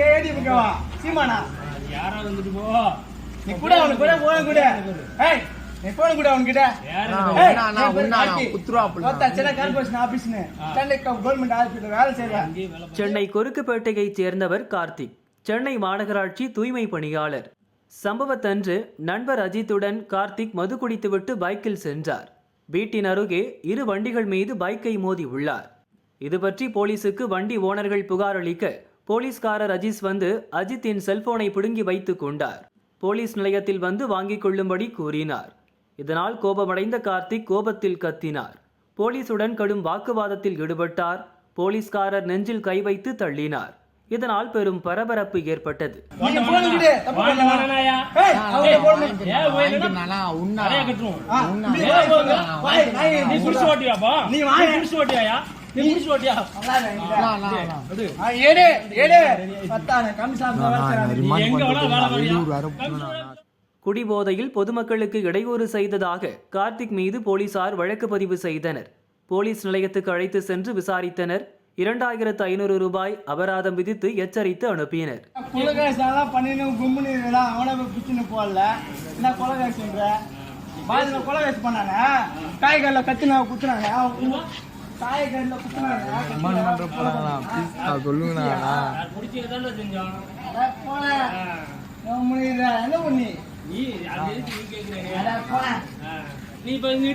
கேடி இருக்கவா சீமானா? யாரா வந்துட்டு போ. நீ கூட அவனுக்கு கூட போன கூட. ஏய் நீ போன கூட அவன்கிட்ட. சின்ன கார்பரேஷன் ஆபீஸ்னு சென்னை கவர்மெண்ட் ஹாஸ்பிட்டல் வேலை செய்றேன் சென்னை கொருக்குப்பேட்டையைச் சேர்ந்தவர் கார்த்திக் சென்னை மாநகராட்சி தூய்மை பணியாளர். சம்பவத்தன்று நண்பர் அஜித்துடன் கார்த்திக் மது குடித்துவிட்டு பைக்கில் சென்றார். வீட்டின் அருகே இரு வண்டிகள் மீது பைக்கை மோதி உள்ளார். இது பற்றி போலீசுக்கு வண்டி ஓனர்கள் புகார் அளிக்க போலீஸ்காரர் அஜீஸ் வந்து அஜித்தின் செல்போனை பிடுங்கி வைத்துக் கொண்டார். போலீஸ் நிலையத்தில் வந்து வாங்கிக் கொள்ளும்படி கூறினார். இதனால் கோபமடைந்த கார்த்திக் கோபத்தில் கத்தினார். போலீசுடன் கடும் வாக்குவாதத்தில் ஈடுபட்டார். போலீஸ்காரர் நெஞ்சில் கை வைத்து தள்ளினார். இதனால் பெரும் பரபரப்பு ஏற்பட்டது. நீ குடிபோதையில் பொதுமக்களுக்கு இடையூறு செய்ததாக கார்த்திக் மீது போலீசார் வழக்கு பதிவு செய்தனர். போலீஸ் நிலையத்துக்கு அழைத்து சென்று விசாரித்தனர். இரண்டாயிரத்து ஐநூறு ரூபாய் அபராதம் விதித்து எச்சரித்து அனுப்பினர். குலகாசெல்லாம் பண்ணின்னு சொல்லுங்கண்ணா என்ன பண்ணி நீ இப்ப இங்க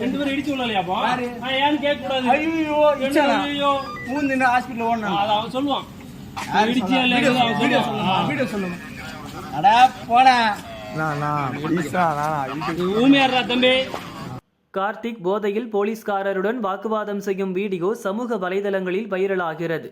ரெண்டு பேரும் இடிச்சு விடலையாப்பா? யாரு? ஏன்னு கேட்கக்கூடாது. ஐயோ என்ன ஐயோ? ஊந்து ஹாஸ்பிட்டல் ஓடணும் அது அவன் சொல்லுவான் இடிச்சியா இல்லையா அவன் வீடியோ சொல்லுவான். போடா நீ ஊமையாடுறா தம்பி கார்த்திக் போதையில் போலீஸ்காரருடன் வாக்குவாதம் செய்யும் வீடியோ சமூக வலைதளங்களில் வைரலாகிறது.